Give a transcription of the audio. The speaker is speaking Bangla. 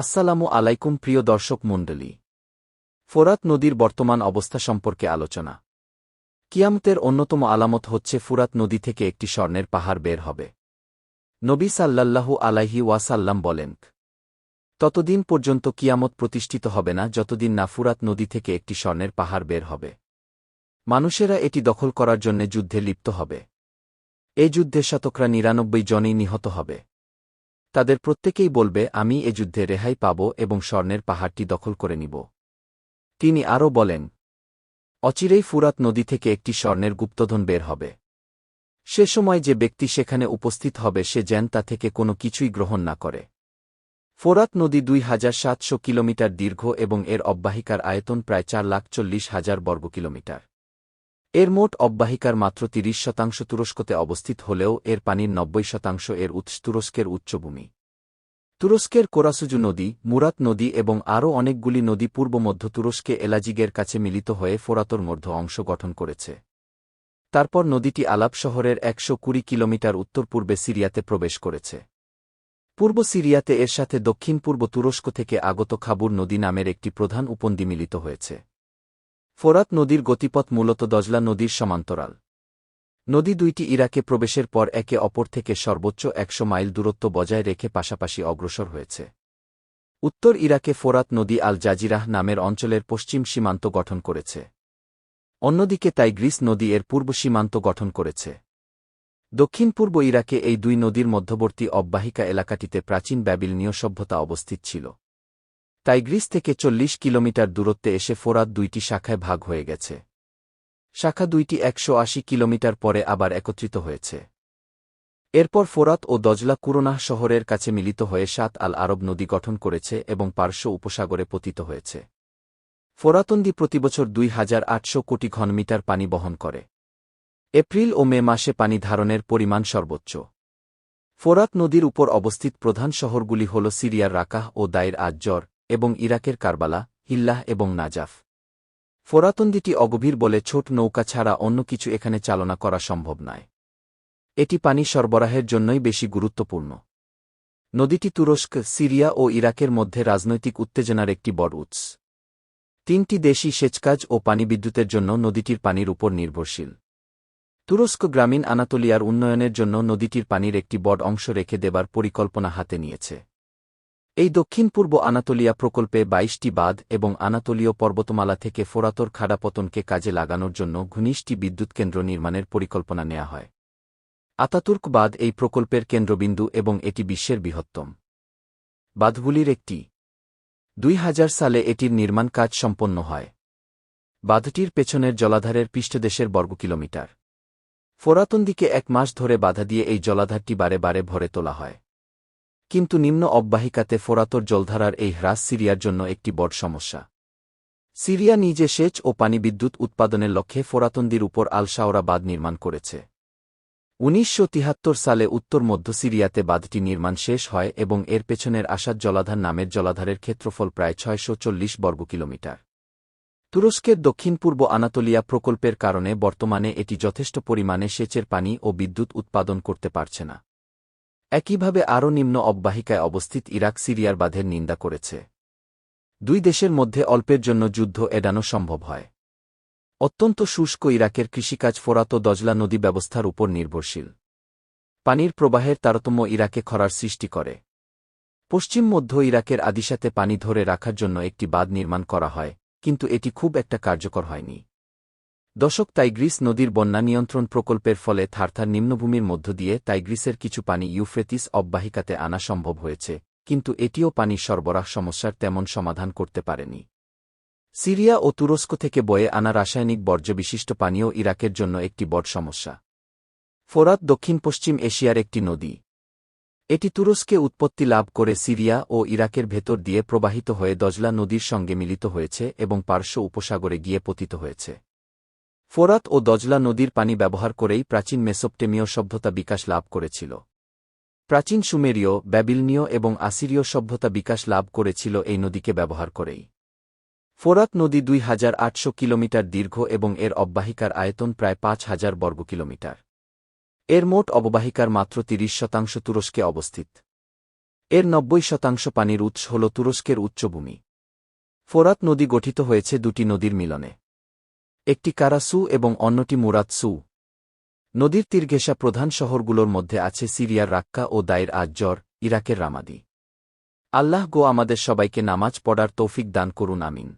আসসালামু আলাইকুম প্রিয় দর্শক মণ্ডলী। ফোরাত নদীর বর্তমান অবস্থা সম্পর্কে আলোচনা। কিয়ামতের অন্যতম আলামত হচ্ছে ফুরাত নদী থেকে একটি স্বর্ণের পাহাড় বের হবে। নবী সাল্লাল্লাহু আলাইহি ওয়াসাল্লাম বলেন, ততদিন পর্যন্ত কিয়ামত প্রতিষ্ঠিত হবে না যতদিন না ফুরাত নদী থেকে একটি স্বর্ণের পাহাড় বের হবে। মানুষেরা এটি দখল করার জন্য যুদ্ধে লিপ্ত হবে। এই যুদ্ধে শতকরা নিরানব্বই জনেই নিহত হবে। তাদের প্রত্যেকেই বলবে, আমি এ যুদ্ধে রেহাই পাব এবং স্বর্ণের পাহাড়টি দখল করে নিব। তিনি আরও বলেন, অচিরেই ফুরাত নদী থেকে একটি স্বর্ণের গুপ্তধন বের হবে। সে সময় যে ব্যক্তি সেখানে উপস্থিত হবে, সে যেন তা থেকে কোনো কিছুই গ্রহণ না করে। ফোরাত নদী দুই হাজার সাতশো কিলোমিটার দীর্ঘ এবং এর অব্বাহিকার আয়তন প্রায় চার লাখ চল্লিশ হাজার বর্গ কিলোমিটার এর মোট অব্যাহিকার মাত্র তিরিশ শতাংশ তুরস্কতে অবস্থিত হলেও এর পানির নব্বই শতাংশ এর উৎস তুরস্কের উচ্চভূমি। তুরস্কের কোরাসুজু নদী, মুরাত নদী এবং আরও অনেকগুলি নদী পূর্ব মধ্য তুরস্কে এলাজিগের কাছে মিলিত হয়ে ফোরাতর মধ্য অংশ গঠন করেছে। তারপর নদীটি আলাপ শহরের একশো কুড়ি কিলোমিটার উত্তর পূর্বে সিরিয়াতে প্রবেশ করেছে। পূর্ব সিরিয়াতে এর সাথে দক্ষিণ পূর্ব তুরস্ক থেকে আগত খাবুর নদী নামের একটি প্রধান উপনদী মিলিত হয়েছে। ফোরাত নদীর গতিপথ মূলত দজলা নদীর সমান্তরাল। নদী দুইটি ইরাকে প্রবেশের পর একে অপর থেকে সর্বোচ্চ একশো মাইল দূরত্ব বজায় রেখে পাশাপাশি অগ্রসর হয়েছে। উত্তর ইরাকে ফোরাত নদী আল জাজিরাহ নামের অঞ্চলের পশ্চিম সীমান্ত গঠন করেছে। অন্যদিকে তাই গ্রিস নদী এর পূর্ব সীমান্ত গঠন করেছে। দক্ষিণ পূর্ব ইরাকে এই দুই নদীর মধ্যবর্তী অব্বাহিকা এলাকাটিতে প্রাচীন ব্যাবিলনীয় সভ্যতা অবস্থিত ছিল। তাই গ্রিস থেকে চল্লিশ কিলোমিটার দূরত্বে এসে ফোরাত দুইটি শাখায় ভাগ হয়ে গেছে। শাখা দুইটি একশো আশি কিলোমিটার পরে আবার একত্রিত হয়েছে। এরপর ফোরাত ও দজলা কুরোনাহ শহরের কাছে মিলিত হয়ে সাত আল আরব নদী গঠন করেছে এবং পার্শ্ব উপসাগরে পতিত হয়েছে। ফোরাতন্দি প্রতিবছর দুই হাজার আটশো কোটি ঘনমিটার পানি বহন করে। এপ্রিল ও মে মাসে পানি ধারণের পরিমাণ সর্বোচ্চ। ফোরাত নদীর উপর অবস্থিত প্রধান শহরগুলি হল সিরিয়ার রাকাহ ও দায়ের আজ্জর। এবং ইরাকের কারবালা, হিল্লাহ এবং নাজাফ। ফোরাতন্দিটি অগভীর বলে ছোট নৌকা ছাড়া অন্য কিছু এখানে চালনা করা সম্ভব নয়। এটি পানি সরবরাহের জন্যই বেশি গুরুত্বপূর্ণ। নদীটি তুরস্ক, সিরিয়া ও ইরাকের মধ্যে রাজনৈতিক উত্তেজনার একটি বড় উৎস। তিনটি দেশই সেচকাজ ও পানি বিদ্যুতের জন্য নদীটির পানির উপর নির্ভরশীল। তুরস্ক গ্রামীণ আনাতোলিয়ার উন্নয়নের জন্য নদীটির পানির একটি বড় অংশ রেখে দেবার পরিকল্পনা হাতে নিয়েছে। এই দক্ষিণ পূর্ব আনাতোলিয়া প্রকল্পে বাইশটি বাঁধ এবং আনাতোলীয় পর্বতমালা থেকে ফোরাতর খাড়াপতনকে কাজে লাগানোর জন্য ঘনিষ্ঠটি বিদ্যুৎ কেন্দ্র নির্মাণের পরিকল্পনা নেওয়া হয়। আতাতুর্ক বাঁধ এই প্রকল্পের কেন্দ্রবিন্দু এবং এটি বিশ্বের বৃহত্তম। বাঁধগুলির একটি। দুই হাজার সালে এটির নির্মাণ কাজ সম্পন্ন হয়। বাঁধটির পেছনের জলাধারের পৃষ্ঠদেশের বর্গ কিলোমিটার। ফোরাতন দিকে এক মাস ধরে বাধা দিয়ে এই জলাধারটি বারে বারে ভরে তোলা হয়। কিন্তু নিম্ন অব্বাহিকাতে ফোরাতর জলধারার এই হ্রাস সিরিয়ার জন্য একটি বড় সমস্যা। সিরিয়া নিজে সেচ ও পানি বিদ্যুৎ উৎপাদনের লক্ষ্যে ফোরাতন্দির উপর আলশাওরা বাঁধ নির্মাণ করেছে। উনিশশো তিয়াত্তর সালে উত্তর মধ্য সিরিয়াতে বাঁধটি নির্মাণ শেষ হয় এবং এর পেছনের আসাদ জলাধার নামের জলাধারের ক্ষেত্রফল প্রায় ছয়শো চল্লিশ বর্গ কিলোমিটার। তুরস্কের দক্ষিণ পূর্ব আনাতোলিয়া প্রকল্পের কারণে বর্তমানে এটি যথেষ্ট পরিমাণে সেচের পানি ও বিদ্যুৎ উৎপাদন করতে পারছে না। একইভাবে আরও নিম্ন অব্বাহিকায় অবস্থিত ইরাক সিরিয়ার বাঁধের নিন্দা করেছে। দুই দেশের মধ্যে অল্পের জন্য যুদ্ধ এড়ানো সম্ভব হয়। অত্যন্ত শুষ্ক ইরাকের কৃষিকাজ ফোরাত দজলা নদী ব্যবস্থার উপর নির্ভরশীল। পানির প্রবাহের তারতম্য ইরাকে খরার সৃষ্টি করে। পশ্চিম মধ্য ইরাকের আদিসাতে পানি ধরে রাখার জন্য একটি বাঁধ নির্মাণ করা হয়, কিন্তু এটি খুব একটা কার্যকর হয়নি। দশক তাইগ্রিস নদীর বন্যা নিয়ন্ত্রণ প্রকল্পের ফলে থারথার নিম্নভূমির মধ্য দিয়ে তাইগ্রিসের কিছু পানি ইউফ্রেতিস অব্যাহিকাতে আনা সম্ভব হয়েছে, কিন্তু এটিও পানি সরবরাহ সমস্যার তেমন সমাধান করতে পারেনি। সিরিয়া ও তুরস্ক থেকে বয়ে আনা রাসায়নিক বর্জ্যবিশিষ্ট পানীয় ইরাকের জন্য একটি বড় সমস্যা। ফোরাত দক্ষিণ পশ্চিম এশিয়ার একটি নদী। এটি তুরস্কে উৎপত্তি লাভ করে সিরিয়া ও ইরাকের ভেতর দিয়ে প্রবাহিত হয়ে দজলা নদীর সঙ্গে মিলিত হয়েছে এবং পার্শ্ব উপসাগরে গিয়ে পতিত হয়েছে। ফোরাত ও দজলা নদীর পানি ব্যবহার করেই প্রাচীন মেসোপটেমীয় সভ্যতা বিকাশ লাভ করেছিল। প্রাচীন সুমেরীয়, ব্যাবিলনীয় এবং আসিরীয় সভ্যতা বিকাশ লাভ করেছিল এই নদীকে ব্যবহার করেই। ফোরাত নদী দুই হাজার আটশো কিলোমিটার দীর্ঘ এবং এর অব্বাহিকার আয়তন প্রায় পাঁচ হাজার বর্গ কিলোমিটার। এর মোট অববাহিকার মাত্র তিরিশ শতাংশ তুরস্কে অবস্থিত। এর নব্বই শতাংশ পানির উৎস হল তুরস্কের উচ্চভূমি। ফোরাত নদী গঠিত হয়েছে দুটি নদীর মিলনে। একটি কারাসু এবং অন্যটি মুরাতসু নদীর তীরঘেঁষা প্রধান শহরগুলোর মধ্যে আছে সিরিয়ার রাক্কা ও দায়ের আজ্জর ইরাকের রামাদি। আল্লাহ গো আমাদের সবাইকে নামাজ পড়ার তৌফিক দান করুন, আমিন।